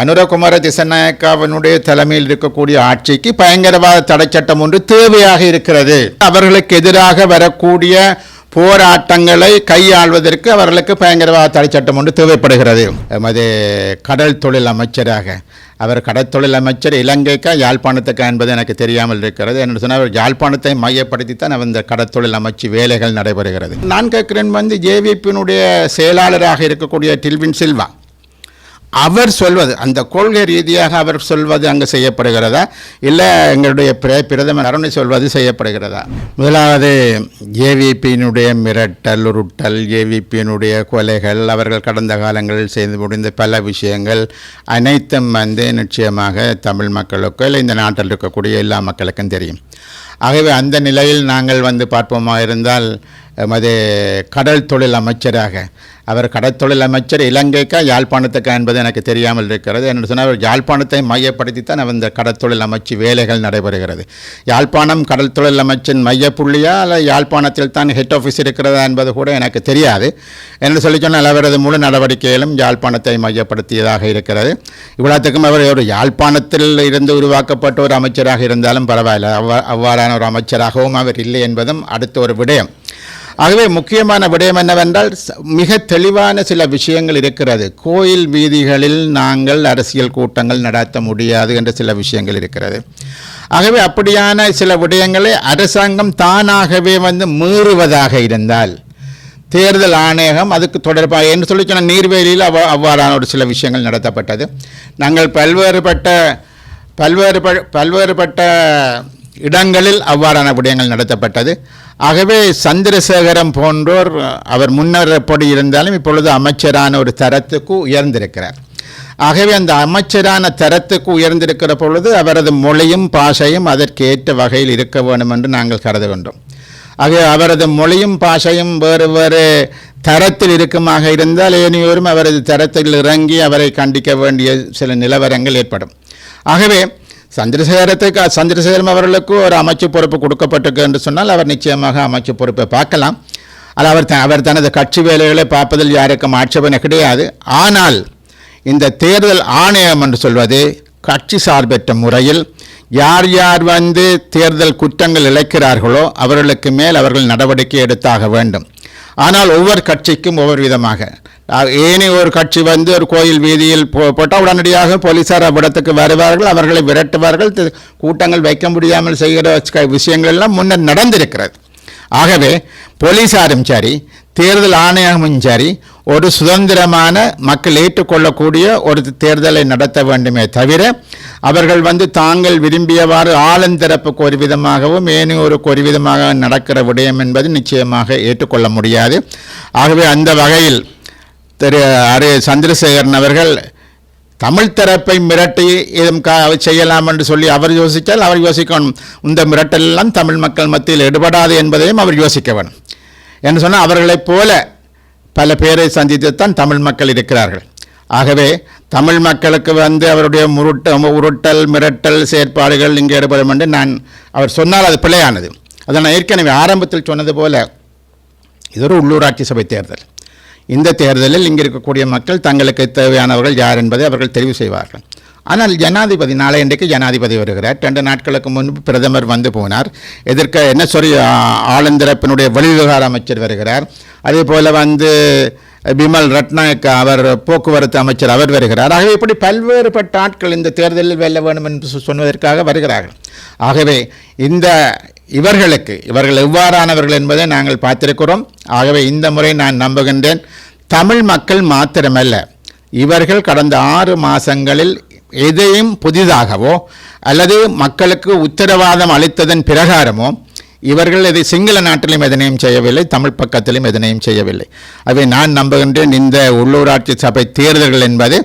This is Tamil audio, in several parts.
அனுரகுமார திசநாயக்காவனுடைய தலைமையில் இருக்கக்கூடிய ஆட்சிக்கு பயங்கரவாத தடைச்சட்டம் ஒன்று தேவையாக இருக்கிறது. அவர்களுக்கு எதிராக வரக்கூடிய போராட்டங்களை கையாள்வதற்கு அவர்களுக்கு பயங்கரவாத தடை சட்டம் ஒன்று தேவைப்படுகிறது. எமது கடல் தொழில் அமைச்சராக அவர் கடற்தொழில் அமைச்சர் இலங்கைக்கா யாழ்ப்பாணத்துக்கா என்பது எனக்கு தெரியாமல் இருக்கிறது. என்று சொன்னால் அவர் யாழ்ப்பாணத்தை மையப்படுத்தி தான் இந்த கடற்தொழில் அமைச்சு வேலைகள் நடைபெறுகிறது. நான் கேட்கிறேன் வந்து ஜேவிபியினுடைய செயலாளராக இருக்கக்கூடிய டில்வின் சில்வா அவர் சொல்வது அந்த கொள்கை ரீதியாக அவர் சொல்வது அங்கு செய்யப்படுகிறதா? இல்லை எங்களுடைய பிர பிரதமர் அருணை சொல்வது செய்யப்படுகிறதா? முதலாவது ஏவிபியினுடைய மிரட்டல் உருட்டல் ஏவிபியினுடைய கொலைகள் அவர்கள் கடந்த காலங்களில் செய்து முடிந்த பல விஷயங்கள் அனைத்தும் வந்து நிச்சயமாக தமிழ் மக்களுக்கோ இல்லை இந்த நாட்டில் இருக்கக்கூடிய எல்லா மக்களுக்கும் தெரியும். ஆகவே அந்த நிலையில் நாங்கள் வந்து பார்ப்போமா இருந்தால் எமது கடல் தொழில் அமைச்சராக அவர் கடற்தொழில் அமைச்சர் இலங்கைக்கா யாழ்ப்பாணத்துக்கா என்பது எனக்கு தெரியாமல் இருக்கிறது. என்று சொன்னால் அவர் யாழ்ப்பாணத்தை மையப்படுத்தித்தான் அவர் இந்த கடற்தொழில் அமைச்சு வேலைகள் நடைபெறுகிறது. யாழ்ப்பாணம் கடல் தொழில் அமைச்சின் மையப்புள்ளியா அல்ல யாழ்ப்பாணத்தில் தான் ஹெட் ஆஃபீஸ் இருக்கிறதா என்பது கூட எனக்கு தெரியாது. என்று சொல்லி சொன்னால் அவரது முழு நடவடிக்கையிலும் யாழ்ப்பாணத்தை மையப்படுத்தியதாக இருக்கிறது. இவ்வளோத்துக்கும் அவர் ஒரு யாழ்ப்பாணத்தில் இருந்து உருவாக்கப்பட்ட ஒரு அமைச்சராக இருந்தாலும் பரவாயில்லை. அவ்வா அவ்வாறான ஒரு அமைச்சராகவும் அவர் இல்லை என்பதும் அடுத்த ஒரு விடயம். ஆகவே முக்கியமான விடயம் என்னவென்றால் மிக தெளிவான சில விஷயங்கள் இருக்கிறது. கோயில் வீதிகளில் நாங்கள் அரசியல் கூட்டங்கள் நடத்த முடியாது என்ற சில விஷயங்கள் இருக்கிறது. ஆகவே அப்படியான சில விடயங்களை அரசாங்கம் தானாகவே வந்து மீறுவதாக இருந்தால் தேர்தல் ஆணையகம் அதுக்கு தொடர்பாக என்று சொல்லி சொன்ன நீர்வேலியில் அவ் அவ்வாறான ஒரு சில விஷயங்கள் நடத்தப்பட்டது. நாங்கள் பல்வேறுபட்ட பல்வேறு பல்வேறுபட்ட இடங்களில் அவ்வாறான விடயங்கள் நடத்தப்பட்டது. ஆகவே சந்திரசேகரம் போன்றோர் அவர் முன்னர் எப்படி இருந்தாலும் இப்பொழுது அமைச்சரான ஒரு தரத்துக்கு உயர்ந்திருக்கிறார். ஆகவே அந்த அமைச்சரான தரத்துக்கு உயர்ந்திருக்கிற பொழுது அவரது மொழியும் பாஷையும் அதற்கேற்ற வகையில் இருக்க வேண்டும் என்று நாங்கள் கருதுகின்றோம் ஆகவே அவரது மொழியும் பாஷையும் வேறு வேறு தரத்தில் இருக்குமாக இருந்தால் ஏனையோரும் அவரது தரத்தில் இறங்கி அவரை கண்டிக்க வேண்டிய சில நிலவரங்கள் ஏற்படும். ஆகவே சந்திரசேகரத்துக்கு சந்திரசேகரம் அவர்களுக்கு ஒரு அமைச்சு பொறுப்பு கொடுக்கப்பட்டிருக்கு என்று சொன்னால் அவர் நிச்சயமாக அமைச்சு பொறுப்பை பார்க்கலாம். அது அவர் த- அவர் தனது கட்சி வேலைகளை பார்ப்பதில் யாருக்கும் ஆட்சேபனை கிடையாது. ஆனால் இந்த தேர்தல் ஆணையம் என்று சொல்வது கட்சி சார்பற்ற முறையில் யார் யார் வந்து தேர்தல் குற்றங்கள் இழைக்கிறார்களோ அவர்களுக்கு மேல் அவர்கள் நடவடிக்கை எடுத்தாக வேண்டும். ஆனால் ஒவ்வொரு கட்சிக்கும் ஒவ்வொரு விதமாக. ஏனைய ஒரு கட்சி வந்து ஒரு கோயில் வீதியில் போ போட்டால் உடனடியாக போலீசார் அவ்விடத்துக்கு வருவார்கள் அவர்களை விரட்டுவார்கள் கூட்டங்கள் வைக்க முடியாமல் செய்கிற விஷயங்கள் எல்லாம் முன்னர் நடந்திருக்கிறது. ஆகவே போலீஸாரும் சரி தேர்தல் ஆணையமும் சரி ஒரு சுதந்திரமான மக்கள் ஏற்றுக்கொள்ளக்கூடிய ஒரு தேர்தலை நடத்த வேண்டுமே தவிர அவர்கள் வந்து தாங்கள் விரும்பியவாறு ஆளுந்தரப்புக்கு ஒரு விதமாகவும் ஏனைய ஒரு ஒரு விதமாக நடக்கிற விடயம் என்பது நிச்சயமாக ஏற்றுக்கொள்ள முடியாது. ஆகவே அந்த வகையில் திரு அரு சந்திரசேகரன் அவர்கள் தமிழ் தரப்பை மிரட்டி இதும் கா செய்யலாம் என்று சொல்லி அவர் யோசித்தால் அவர் யோசிக்கணும். இந்த மிரட்டலெல்லாம் தமிழ் மக்கள் மத்தியில் எடுபடாது என்பதையும் அவர் யோசிக்க வேணும். என்று சொன்னால் அவர்களைப் போல பல பேரை சந்தித்துத்தான் தமிழ் மக்கள் இருக்கிறார்கள். ஆகவே தமிழ் மக்களுக்கு வந்து அவருடைய முருட்ட உருட்டல் மிரட்டல் செயற்பாடுகள் இங்கே ஈடுபடும் என்று நான் அவர் சொன்னால் அது பிழையானது. அதை நான் ஏற்கனவே ஆரம்பத்தில் சொன்னது போல இது ஒரு உள்ளூராட்சி சபை தேர்தல். இந்த தேர்தலில் இங்கே இருக்கக்கூடிய மக்கள் தங்களுக்கு தேவையானவர்கள் யார் என்பதை அவர்கள் தெரிவு செய்வார்கள். ஆனால் ஜனாதிபதி நாளை இன்றைக்கு ஜனாதிபதி வருகிறார். ரெண்டு நாட்களுக்கு முன்பு பிரதமர் வந்து போனார். எதிர்க்க என்ன சொல்லி ஆ- ஆளுந்தரப்பினுடைய வெளிவிவகார அமைச்சர் வருகிறார். அதே போல் வந்து பிமல் ரட்நாயக் அவர் போக்குவரத்து அமைச்சர் அவர் வருகிறார். ஆகவே இப்படி பல்வேறுபட்ட ஆட்கள் இந்த தேர்தலில் வெல்ல வேண்டும் என்று சொன்னதற்காக வருகிறார்கள். ஆகவே இந்த இவர்களுக்கு இவர்கள் எவ்வாறானவர்கள் என்பதை நாங்கள் பார்த்திருக்கிறோம். ஆகவே இந்த முறை நான் நம்புகின்றேன் தமிழ் மக்கள் மாத்திரமல்ல இவர்கள் கடந்த ஆறு மாதங்களில் எதையும் புதிதாகவோ அல்லது மக்களுக்கு உத்தரவாதம் அளித்ததன் பிரகாரமோ இவர்கள் இதை சிங்கள நாட்டிலும் எதனையும் செய்யவில்லை தமிழ் பக்கத்திலும் எதனையும் செய்யவில்லை. அவை நான் நம்புகின்றேன் இந்த உள்ளூராட்சி சபை தேர்தல்கள் என்பது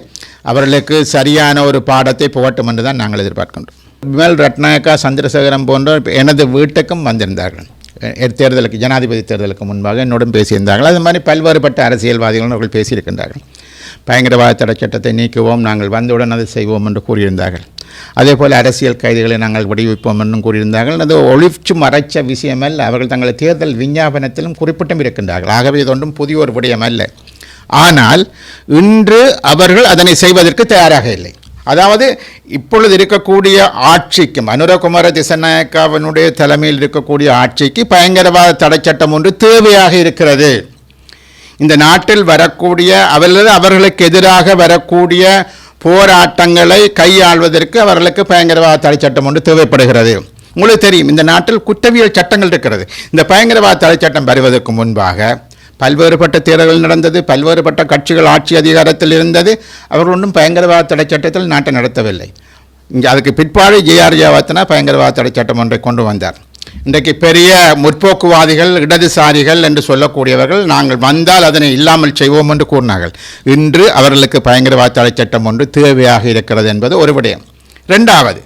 அவர்களுக்கு சரியான ஒரு பாடத்தை புகட்டும் என்று தான் நாங்கள் எதிர்பார்க்கின்றோம். விமல் ரட்நாயக்கா சந்திரசேகரம் போன்றோர் எனது வீட்டுக்கும் வந்திருந்தார்கள். தேர்தலுக்கு ஜனாதிபதி தேர்தலுக்கு முன்பாக என்னுடன் பேசியிருந்தார்கள். அது மாதிரி பல்வேறுபட்ட அரசியல்வாதிகளும் அவர்கள் பேசியிருக்கின்றார்கள். பயங்கரவாத தடை சட்டத்தை நீக்குவோம் நாங்கள் வந்தவுடன் அதை செய்வோம் என்று கூறியிருந்தார்கள். அதே போல் அரசியல் கைதிகளை நாங்கள் விடுவிப்போம் என்றும் கூறியிருந்தார்கள். அது ஒழிச்சு மறைச்ச விஷயமல்ல அவர்கள் தங்கள் தேர்தல் விஞ்ஞாபனத்திலும் குறிப்பிட்டும் இருக்கின்றார்கள். ஆகவே இது ஒன்றும் புதிய ஒரு விடயம் அல்ல. ஆனால் இன்று அவர்கள் அதனை செய்வதற்கு தயாராக இல்லை. அதாவது இப்பொழுது இருக்கக்கூடிய ஆட்சிக்கும் அனுரகுமார திசநாயக்காவினுடைய தலைமையில் இருக்கக்கூடிய ஆட்சிக்கு பயங்கரவாத தடைச்சட்டம் ஒன்று தேவையாக இருக்கிறது. இந்த நாட்டில் வரக்கூடிய அவர்களது அவர்களுக்கு எதிராக வரக்கூடிய போராட்டங்களை கையாள்வதற்கு அவர்களுக்கு பயங்கரவாத தடைச்சட்டம் ஒன்று தேவைப்படுகிறது. உங்களுக்கு தெரியும் இந்த நாட்டில் குற்றவியல் சட்டங்கள் இருக்கிறது. இந்த பயங்கரவாத தடைச்சட்டம் வருவதற்கு முன்பாக பல்வேறுபட்ட தேர்தல்கள் நடந்தது பல்வேறுபட்ட கட்சிகள் ஆட்சி அதிகாரத்தில் இருந்தது. அவர்கள் ஒன்றும் பயங்கரவாத தடை சட்டத்தில் நாட்டை நடத்தவில்லை. இங்கே அதுக்கு பிற்பாடு ஜேஆர் ஜெயவர்த்தனா பயங்கரவாத தடை சட்டம் ஒன்றை கொண்டு வந்தார். இன்றைக்கு பெரிய முற்போக்குவாதிகள் இடதுசாரிகள் என்று சொல்லக்கூடியவர்கள் நாங்கள் வந்தால் அதனை இல்லாமல் செய்வோம் என்று கூறினார்கள். இன்று அவர்களுக்கு பயங்கரவாத தடை சட்டம் ஒன்று தேவையாக இருக்கிறது என்பது ஒரு விடயம். ரெண்டாவது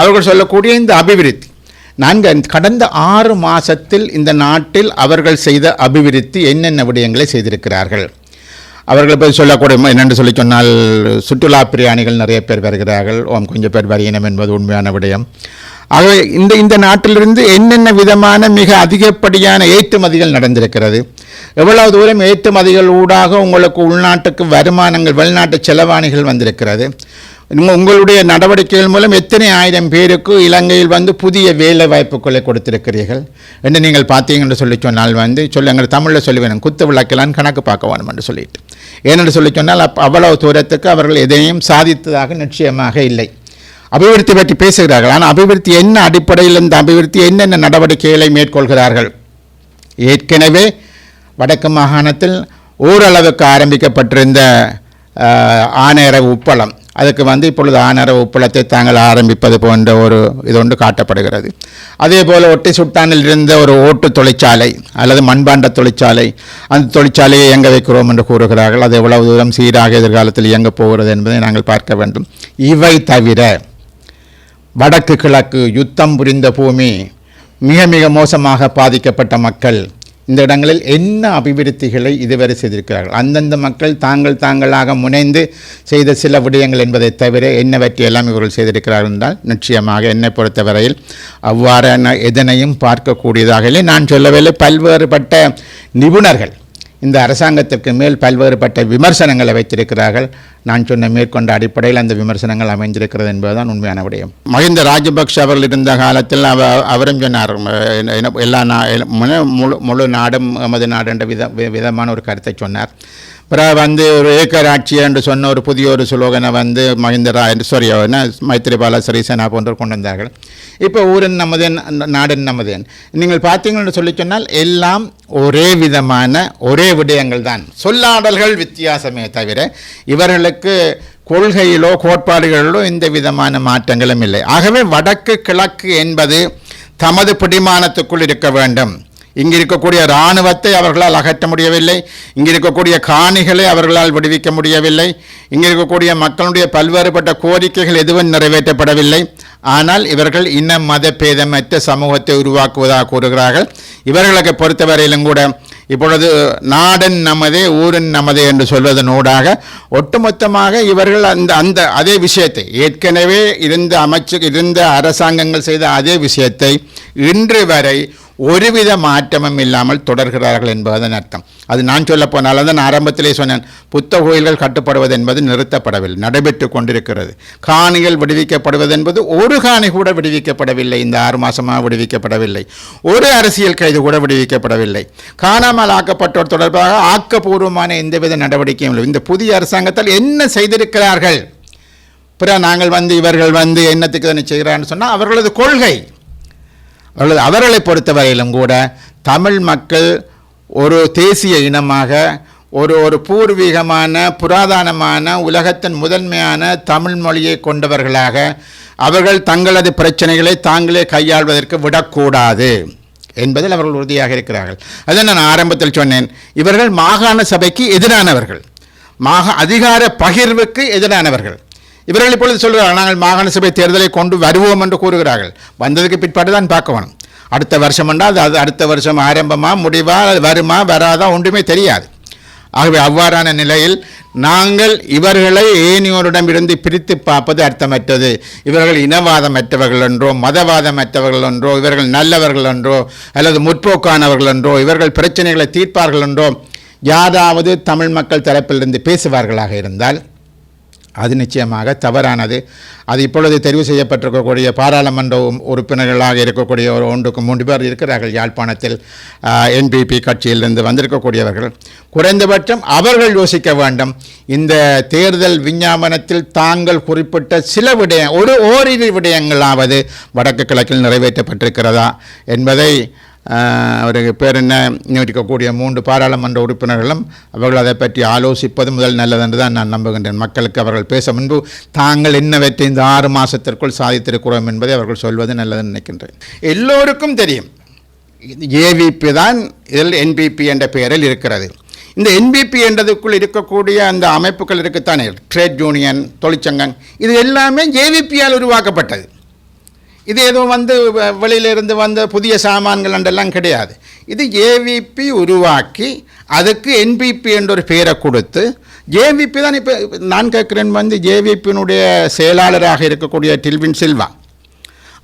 அவர்கள் சொல்லக்கூடிய இந்த அபிவிருத்தி நான்கு கடந்த ஆறு மாதத்தில் இந்த நாட்டில் அவர்கள் செய்த அபிவிருத்தி என்னென்ன விடயங்களை செய்திருக்கிறார்கள்? அவர்கள் போய் சொல்லக்கூடிய என்னென்று சொல்லி சொன்னால் சுற்றுலா பிரயாணிகள் நிறைய பேர் வருகிறார்கள். ஓம் கொஞ்சம் பேர் வரையினம் என்பது உண்மையான விடயம். ஆகவே இந்த இந்த நாட்டிலிருந்து என்னென்ன விதமான மிக அதிகப்படியான ஏற்றுமதிகள் நடந்திருக்கிறது? எவ்வளவு தூரம் ஏற்றுமதிகள் ஊடாக உங்களுக்கு உள்நாட்டுக்கு வருமானங்கள் வெளிநாட்டு செலவாணிகள் வந்திருக்கிறது? உங்களுடைய நடவடிக்கைகள் மூலம் எத்தனை ஆயிரம் பேருக்கு இலங்கையில் வந்து புதிய வேலை வாய்ப்புகளை கொடுத்திருக்கிறீர்கள்? என்று நீங்கள் பார்த்தீங்கன்னு சொல்லி சொன்னால் வந்து சொல்லி எங்கள் தமிழில் சொல்லி வேணும். குத்து விளக்கலான்னு கணக்கு பார்க்க வேணும் என்று சொல்லிட்டு. ஏனென்று சொல்லி சொன்னால் அப் அவ்வளவு தூரத்துக்கு அவர்கள் எதையும் சாதித்ததாக நிச்சயமாக இல்லை. அபிவிருத்தி பற்றி பேசுகிறார்கள். ஆனால் அபிவிருத்தி என்ன அடிப்படையில் இந்த அபிவிருத்தி என்னென்ன நடவடிக்கைகளை மேற்கொள்கிறார்கள்? ஏற்கனவே வடக்கு மாகாணத்தில் ஓரளவுக்கு ஆரம்பிக்கப்பட்டிருந்த ஆஹ், ஆணையர உப்பளம். அதுக்கு வந்து இப்பொழுது ஆனர உப்பளத்தை தாங்கள் ஆரம்பிப்பது போன்ற ஒரு இது ஒன்று காட்டப்படுகிறது. அதே போல் ஒட்டி சுட்டானில் இருந்த ஒரு ஓட்டு தொழிற்சாலை அல்லது மண்பாண்ட தொழிற்சாலை அந்த தொழிற்சாலையை இயங்க வைக்கிறோம் என்று கூறுகிறார்கள். அது எவ்வளவு தூரம் சீராக எதிர்காலத்தில் இயங்கப் போகிறது என்பதை நாங்கள் பார்க்க வேண்டும். இவை தவிர வடக்கு கிழக்கு யுத்தம் புரிந்த பூமி மிக மிக மோசமாக பாதிக்கப்பட்ட மக்கள் இந்த இடங்களில் என்ன அபிவிருத்திகளை இதுவரை செய்திருக்கிறார்கள்? அந்தந்த மக்கள் தாங்கள் தாங்களாக முனைந்து செய்த சில விடயங்கள் என்பதை தவிர என்னவற்றையெல்லாம் இவர்கள் செய்திருக்கிறார்கள் என்றால் நிச்சயமாக என்னை பொறுத்தவரையில் அவ்வாறான எதனையும் பார்க்கக்கூடியதாக இல்லை. நான் சொல்லவில்லை பல்வேறுபட்ட நிபுணர்கள் இந்த அரசாங்கத்திற்கு மேல் பல்வேறுபட்ட விமர்சனங்களை வைத்திருக்கிறார்கள். நான் சொன்ன மேற்கொண்ட அடிப்படையில் அந்த விமர்சனங்கள் அமைந்திருக்கிறது என்பதுதான் உண்மையான விடயம். மஹிந்த ராஜபக்ஷ அவர்கள் இருந்த காலத்தில் அவ அவரும் சொன்னார். என்ன- எல்லா நா முழு- முழு முழு நாடும் எமது நாடு என்ற வித விதமான ஒரு கருத்தை சொன்னார். பிறகு வந்து ஒரு ஏக்கராட்சி என்று சொன்ன ஒரு புதிய ஒரு சுலோகனை வந்து மஹிந்தரா என்று சாரி மைத்திரிபால சிறிசேனா போன்றோர் கொண்டு வந்தார்கள். இப்போ ஊரன் நமதேன் நாடன் நமதேன் நீங்கள் பார்த்தீங்கன்னு சொல்லி சொன்னால் எல்லாம் ஒரே விதமான ஒரே விடயங்கள் தான். சொல்லாடல்கள் வித்தியாசமே தவிர இவர்களுக்கு கொள்கையிலோ கோட்பாடுகளிலோ எந்த விதமான மாற்றங்களும் இல்லை. ஆகவே வடக்கு கிழக்கு என்பது தமது பிடிமானத்துக்குள் இருக்க வேண்டும். இங்கு இருக்கக்கூடிய இராணுவத்தை அவர்களால் அகற்ற முடியவில்லை. இங்கு இருக்கக்கூடிய காணிகளை அவர்களால் விடுவிக்க முடியவில்லை. இங்கு இருக்கக்கூடிய மக்களுடைய பல்வேறுபட்ட கோரிக்கைகள் எதுவும் நிறைவேற்றப்படவில்லை. ஆனால் இவர்கள் இன மத பேதமற்ற சமூகத்தை உருவாக்குவதாக கூறுகிறார்கள். இவர்களுக்கு பொறுத்தவரையிலும் கூட இப்பொழுது நாடன் நமதே ஊரின் நமதே என்று சொல்வதனூடாக ஒட்டுமொத்தமாக இவர்கள் அந்த அந்த அதே விஷயத்தை ஏற்கனவே இருந்த அமைச்சு இருந்த அரசாங்கங்கள் செய்த அதே விஷயத்தை இன்று வரை ஒருவித மாற்றமும் இல்லாமல் தொடர்கிறார்கள் என்பதன் அர்த்தம். அது நான் சொல்ல போனால் தான் ஆரம்பத்திலே சொன்னேன் புத்த கோயில்கள் கட்டுப்படுவது என்பது நிறுத்தப்படவில்லை நடைபெற்று கொண்டிருக்கிறது. காணிகள் விடுவிக்கப்படுவது என்பது ஒரு காணி கூட விடுவிக்கப்படவில்லை இந்த ஆறு மாதமாக விடுவிக்கப்படவில்லை. ஒரு அரசியல் கைது கூட விடுவிக்கப்படவில்லை. காணாமல் ஆக்கப்பட்டோர் தொடர்பாக ஆக்கப்பூர்வமான எந்தவித நடவடிக்கையும் இல்லை. இந்த புதிய அரசாங்கத்தால் என்ன செய்திருக்கிறார்கள்? பிற நாங்கள் வந்து இவர்கள் வந்து என்னத்துக்கு தானே செய்கிறான்னு சொன்னால் அவர்களது கொள்கை. அல்லது அவர்களை பொறுத்தவரையிலும் கூட தமிழ் மக்கள் ஒரு தேசிய இனமாக ஒரு ஒரு பூர்வீகமான புராதனமான உலகத்தின் முதன்மையான தமிழ் மொழியை கொண்டவர்களாக அவர்கள் தங்களது பிரச்சனைகளை தாங்களே கையாள்வதற்கு விடக்கூடாது என்பதில் அவர்கள் உறுதியாக இருக்கிறார்கள். அதை நான் ஆரம்பத்தில் சொன்னேன். இவர்கள் மாகாண சபைக்கு எதிரானவர்கள். மாக அதிகார பகிர்வுக்கு எதிரானவர்கள். இவர்கள் இப்பொழுது சொல்கிறார்கள் நாங்கள் மாகாண சபை தேர்தலை கொண்டு வருவோம் என்று கூறுகிறார்கள். வந்ததுக்கு பிற்பாடு தான் பார்க்க வேணும். அடுத்த வருஷம் என்றால் அது அடுத்த வருஷம் ஆரம்பமா முடிவா வருமா வராதா ஒன்றுமே தெரியாது. ஆகவே அவ்வாறான நிலையில் நாங்கள் இவர்களை ஏனியோரிடமிருந்து பிரித்து பார்ப்பது அர்த்தமற்றது. இவர்கள் இனவாதமற்றவர்கள் என்றோ மதவாதமற்றவர்கள் என்றோ இவர்கள் நல்லவர்கள் என்றோ அல்லது முற்போக்கானவர்கள் என்றோ இவர்கள் பிரச்சனைகளை தீர்ப்பார்கள் என்றோ யாராவது தமிழ் மக்கள் தரப்பிலிருந்து பேசுவார்களாக இருந்தால் அது நிச்சயமாக தவறானது. அது இப்பொழுது தெரிவு செய்யப்பட்டிருக்கக்கூடிய பாராளுமன்ற உறுப்பினர்களாக இருக்கக்கூடிய ஒரு ஒன்றுக்கு மூன்று பேர் இருக்கிறார்கள். யாழ்ப்பாணத்தில் என்பிபி கட்சியிலிருந்து வந்திருக்கக்கூடியவர்கள். குறைந்தபட்சம் அவர்கள் யோசிக்க வேண்டும். இந்த தேர்தல் விஞ்ஞாபனத்தில் தாங்கள் குறிப்பிட்ட சில விடய ஒரு ஓரிரு விடயங்களாவது வடக்கு கிழக்கில் நிறைவேற்றப்பட்டிருக்கிறதா என்பதை அவருக்கு பேர் என்ன? இன்னும் இருக்கக்கூடிய மூன்று பாராளுமன்ற உறுப்பினர்களும் அவர்கள் அதை பற்றி ஆலோசிப்பது முதல் நல்லதென்று தான் நான் நம்புகின்றேன். மக்களுக்கு அவர்கள் பேச முன்பு தாங்கள் என்னவற்றை இந்த ஆறு மாதத்திற்குள் சாதித்திருக்கிறோம் என்பதை அவர்கள் சொல்வது நல்லதுன்னு நினைக்கின்றேன். எல்லோருக்கும் தெரியும். ஏவிபி தான் இதில் என்பிபி என்ற பெயரில் இருக்கிறது. இந்த என்பிபி என்றதுக்குள் இருக்கக்கூடிய அந்த அமைப்புகள் இருக்குத்தானே? ட்ரேட் யூனியன் தொழிற்சங்கம் இது எல்லாமே ஏவிபியால் உருவாக்கப்பட்டது. இது எதுவும் வந்து வ- வெளியிலிருந்து வந்த புதிய சாமான்கள் அண்டெல்லாம் கிடையாது. இது ஏவிபி உருவாக்கி அதுக்கு என்பிபி என்ற ஒரு பெயரை கொடுத்து ஜேவிபி தான் இப்போ நான் கேட்குறேன் வந்து ஜேவிபியினுடைய செயலாளராக இருக்கக்கூடிய டில்வின் சில்வா.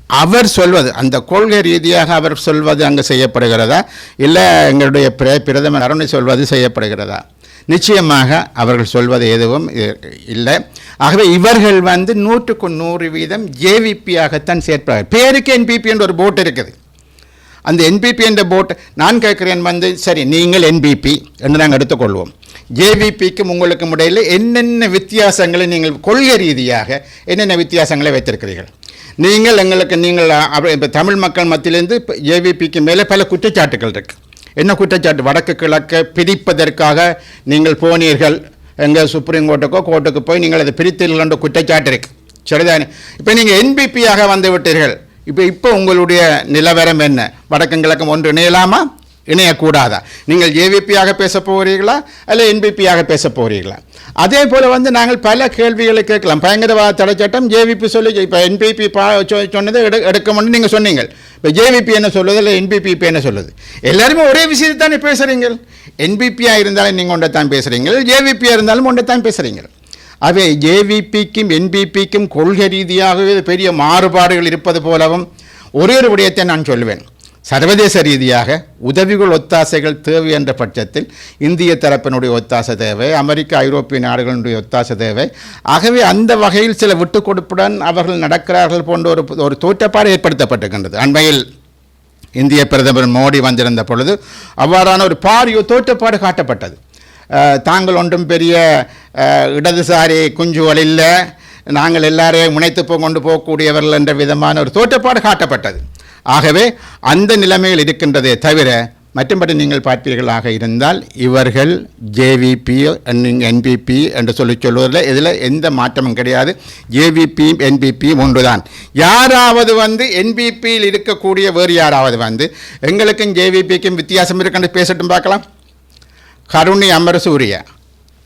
அவர் சொல்வது அந்த கொள்கை ரீதியாக அவர் சொல்வது அங்கே செய்யப்படுகிறதா? இல்லை எங்களுடைய பிரதமர் அருணை சொல்வது செய்யப்படுகிறதா? நிச்சயமாக அவர்கள் சொல்வது எதுவும் இல்லை. ஆகவே இவர்கள் வந்து நூற்றுக்கு நூறு வீதம் ஜேவிபியாகத்தான் சேர்ப்பார்கள். பேருக்கு என்பிபி என்ற ஒரு போட் இருக்குது. அந்த என்பிபி என்ற போட் நான் கேட்குறேன் வந்து சரி நீங்கள் என்பிபி என்று நாங்கள் எடுத்துக்கொள்வோம். ஜேவிபிக்கும் உங்களுக்கும் இடையில் என்னென்ன வித்தியாசங்களை நீங்கள் கொள்கை ரீதியாக என்னென்ன வித்தியாசங்களை வைத்திருக்கிறீர்கள்? நீங்கள் எங்களுக்கு நீங்கள் இப்போ தமிழ் மக்கள் மத்தியிலேருந்து இப்போ ஜேவிபிக்கு மேலே பல குற்றச்சாட்டுகள் இருக்குது என்ன குற்றச்சாட்டு? வடக்கு கிழக்கை பிரிப்பதற்காக நீங்கள் போனீர்கள். எங்கள் சுப்ரீம் கோர்ட்டுக்கோ கோர்ட்டுக்கு போய் நீங்கள் அதை பிரித்தீர்கள் என்ற குற்றச்சாட்டு இருக்கு. சரிதானே? இப்போ நீங்கள் என்பிபியாக வந்து விட்டீர்கள். இப்போ இப்போ உங்களுடைய நிலவரம் என்ன? வடக்கும் கிழக்கும் ஒன்று இணையலாமா? இணையக்கூடாதா? நீங்கள் ஏவிபியாக பேச போகிறீர்களா? அல்ல என்பிபியாக பேச போகிறீர்களா? அதே போல் வந்து நாங்கள் பல கேள்விகளை கேட்கலாம். பயங்கரவாத தடை சட்டம் ஜேவிபி சொல்லி இப்போ என்பிபி பா சொ- சொன்னதை எடு எடுக்கணும்னு நீங்கள் சொன்னீங்க இப்போ ஜேவிபி என்ன சொல்லுது? இல்லை என்பிபி இப்போ என்ன சொல்லுது? எல்லாருமே ஒரே விஷயத்தை தானே பேசுகிறீங்க என்பிபியாக இருந்தாலும் நீங்கள் ஒன்றை தான் பேசுகிறீங்க ஜேவிபியாக இருந்தாலும் ஒன்றை தான் பேசுகிறீங்க அவை ஜேவிபிக்கும் என்பிபிக்கும் கொள்கை ரீதியாகவே பெரிய மாறுபாடுகள் இருப்பது போலவும் ஒரே ஒரு விடயத்தை நான் சொல்லுவேன் சர்வதேச ரீதியாக உதவிகள் ஒத்தாசைகள் தேவை என்ற பட்சத்தில் இந்திய தரப்பினுடைய ஒத்தாசை தேவை அமெரிக்க ஐரோப்பிய நாடுகளினுடைய ஒத்தாசை தேவை. ஆகவே அந்த வகையில் சில விட்டுக் கொடுப்புடன் அவர்கள் நடக்கிறார்கள் போன்ற ஒரு ஒரு தோற்றப்பாடு ஏற்படுத்தப்பட்டிருக்கின்றது. அண்மையில் இந்திய பிரதமர் மோடி வந்திருந்த பொழுது அவ்வாறான ஒரு பாரிய தோற்றப்பாடு காட்டப்பட்டது. தாங்கள் ஒன்றும் பெரிய இடதுசாரி குஞ்சுகள் இல்லை நாங்கள் எல்லாரையும் முனைத்து போ கொண்டு போகக்கூடியவர்கள் என்ற விதமான ஒரு தோற்றப்பாடு காட்டப்பட்டது. ஆகவே அந்த நிலைமையில் இருக்கின்றதே தவிர மற்றும்படி நீங்கள் பார்ப்பீர்களாக இருந்தால் இவர்கள் ஜேவிபி என்பிபி என்று சொல்லி சொல்வதில் இதில் எந்த மாற்றமும் கிடையாது. ஜேவிபியும் என்பிபியும் ஒன்றுதான் யாராவது வந்து என்பிபியில் இருக்கக்கூடிய வேறு யாராவது வந்து எங்களுக்கும் ஜேவிபிக்கும் வித்தியாசம் இருக்குன்னு பேசட்டும் பார்க்கலாம். கருணி அமரசூரிய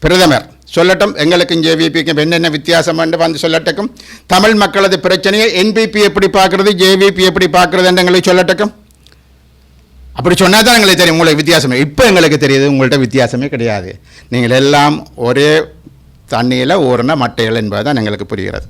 பிரதமர். சொல்லட்டும் எங்களுக்கும் ஜேவிபிக்கும் என்னென்ன வித்தியாசம் என்று வந்து சொல்லட்டுக்கும் தமிழ் மக்களது பிரச்சனையை என்பிபி எப்படி பார்க்கறது ஜேவிபி எப்படி பார்க்கறது என்று எங்களுக்கு சொல்லட்டக்கும் அப்படி சொன்னால் தான் எங்களுக்கு தெரியும் உங்களுக்கு வித்தியாசமே. இப்போ எங்களுக்கு தெரியுது உங்கள்கிட்ட வித்தியாசமே கிடையாது. நீங்கள் எல்லாம் ஒரே தண்ணியில் ஊறின மட்டைகள் என்பது தான் எங்களுக்கு புரிகிறது.